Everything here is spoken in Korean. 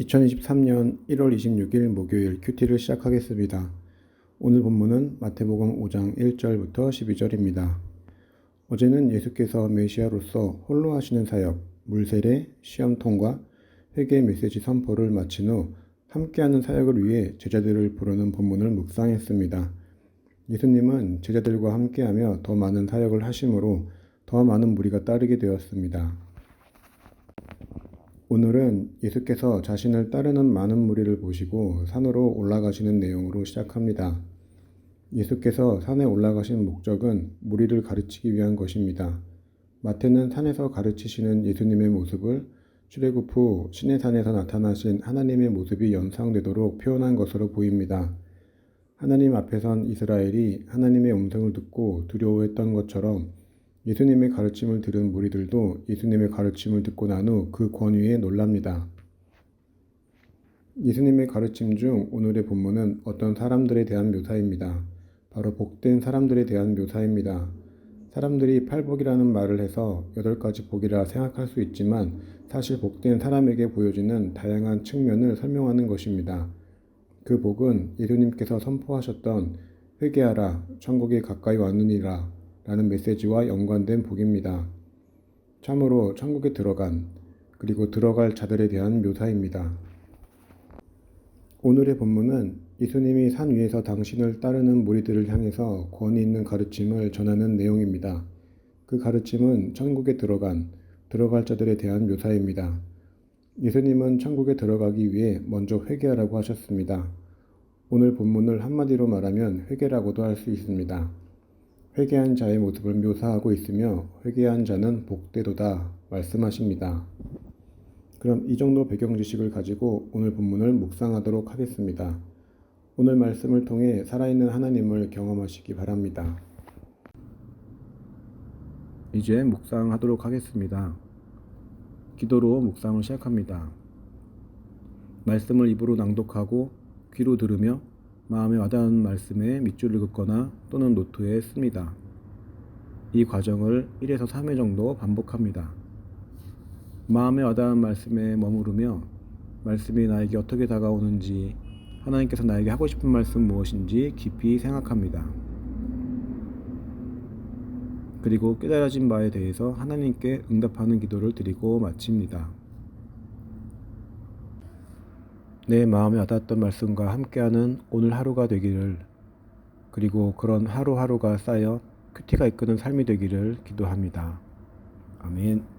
2023년 1월 26일 목요일 큐티를 시작하겠습니다. 오늘 본문은 마태복음 5장 1절부터 12절입니다. 어제는 예수께서 메시아로서 홀로 하시는 사역, 물세례, 시험 통과, 회개 메시지 선포를 마친 후 함께하는 사역을 위해 제자들을 부르는 본문을 묵상했습니다. 예수님은 제자들과 함께하며 더 많은 사역을 하심으로 더 많은 무리가 따르게 되었습니다. 오늘은 예수께서 자신을 따르는 많은 무리를 보시고 산으로 올라가시는 내용으로 시작합니다. 예수께서 산에 올라가신 목적은 무리를 가르치기 위한 것입니다. 마태는 산에서 가르치시는 예수님의 모습을 출애굽 후 신의 산에서 나타나신 하나님의 모습이 연상되도록 표현한 것으로 보입니다. 하나님 앞에선 이스라엘이 하나님의 음성을 듣고 두려워했던 것처럼 예수님의 가르침을 들은 무리들도 예수님의 가르침을 듣고 난 후 그 권위에 놀랍니다. 예수님의 가르침 중 오늘의 본문은 어떤 사람들에 대한 묘사입니다. 바로 복된 사람들에 대한 묘사입니다. 사람들이 팔복이라는 말을 해서 여덟 가지 복이라 생각할 수 있지만 사실 복된 사람에게 보여지는 다양한 측면을 설명하는 것입니다. 그 복은 예수님께서 선포하셨던 회개하라, 천국이 가까이 왔느니라 라는 메시지와 연관된 복입니다. 참으로 천국에 들어간 그리고 들어갈 자들에 대한 묘사입니다. 오늘의 본문은 예수님이 산 위에서 당신을 따르는 무리들을 향해서 권위 있는 가르침을 전하는 내용입니다. 그 가르침은 천국에 들어간 들어갈 자들에 대한 묘사입니다. 예수님은 천국에 들어가기 위해 먼저 회개하라고 하셨습니다. 오늘 본문을 한마디로 말하면 회개라고도 할 수 있습니다. 회개한 자의 모습을 묘사하고 있으며 회개한 자는 복되도다 말씀하십니다. 그럼 이 정도 배경 지식을 가지고 오늘 본문을 묵상하도록 하겠습니다. 오늘 말씀을 통해 살아있는 하나님을 경험하시기 바랍니다. 이제 묵상하도록 하겠습니다. 기도로 묵상을 시작합니다. 말씀을 입으로 낭독하고 귀로 들으며 마음에 와닿는 말씀에 밑줄을 긋거나 또는 노트에 씁니다. 이 과정을 1에서 3회 정도 반복합니다. 마음에 와닿는 말씀에 머무르며 말씀이 나에게 어떻게 다가오는지 하나님께서 나에게 하고 싶은 말씀 무엇인지 깊이 생각합니다. 그리고 깨달아진 바에 대해서 하나님께 응답하는 기도를 드리고 마칩니다. 내 마음에 와닿았던 말씀과 함께하는 오늘 하루가 되기를 그리고 그런 하루하루가 쌓여 큐티가 이끄는 삶이 되기를 기도합니다. 아멘.